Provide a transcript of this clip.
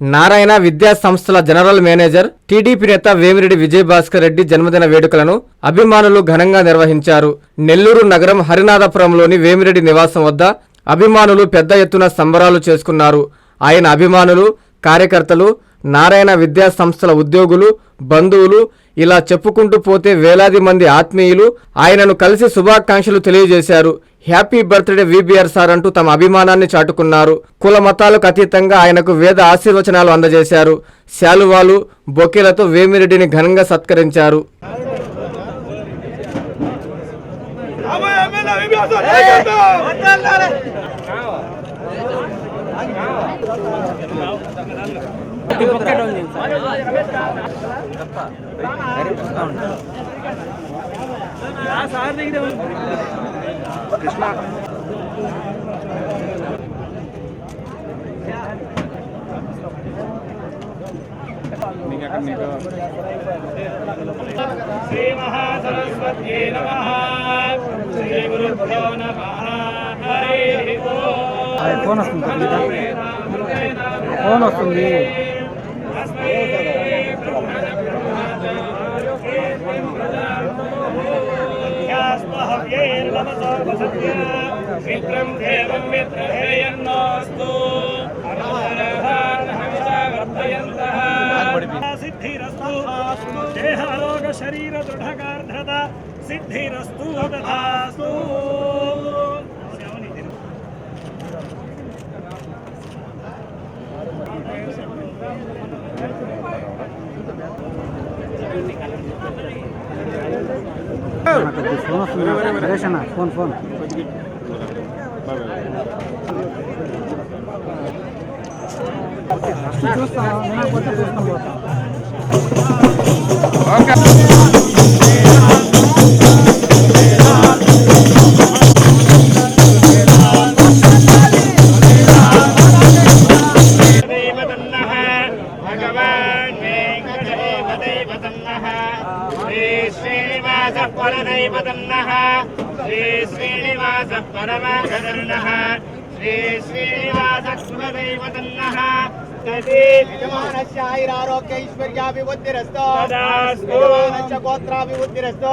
నారాయణ విద్యా సంస్థల general manager TDP నేత వేమిరెడ్డి విజయభాస్కర్ రెడ్డి జన్మదిన వేడుకలను అభిమానులు ఘనంగా నిర్వహించారు. నెల్లూరు నగరం హరినాథపురంలోని వేమిరెడ్డి నివాసం వద్ద అభిమానులు పెద్ద ఎత్తున సంబరాలు చేసుకున్నారు. ఆయన అభిమానులు కార్యకర్తలు నారాయణ విద్యా సంస్థల ఉద్యోగులు బంధువులు ఇలా చెప్పుకుంటూ పోతే వేలాది మంది ఆత్మీయులు ఆయనను కలిసి శుభాకాంక్షలు తెలియజేశారు. హ్యాపీ బర్త్డే విబిఆర్ సార్ అంటూ తమ అభిమానాన్ని చాటుకున్నారు. కుల మతాలకు అతీతంగా ఆయనకు వేద ఆశీర్వచనాలు అందజేశారు. శాలువాలు బొకేలతో వేమిరెడ్డిని ఘనంగా సత్కరించారు. ఎమ్మెల్యే విభ్యాసం చేయొద్దు. శ్రీమహాసరస్వత్యై నమః. శ్రీ గురుభ్యో నమః. హరి ఫోన్ వస్తుంది ఫోన్ వస్తుంది. మిత్రం దేవం మిత్రహేయన్నోస్తు సిద్ధిరస్తు దేహారోగ శరీర దృఢగార్ధత సిద్ధిరస్తు తథాస్తు నాకు ఫోన్ వస్తుంది ఫోన్ ఫోన్ చూస్తాను చూస్తాను పోతాను వెంకటదేవదేవతన్నః శ్రీ శ్రీనివాస పరదైవతన్నః శ్రీ శ్రీనివాస పరమాగతన్నః శ్రీ శ్రీనివాస కులదైవతన్నః. యజమానస్య గోత్రాభివృద్ధిరస్తో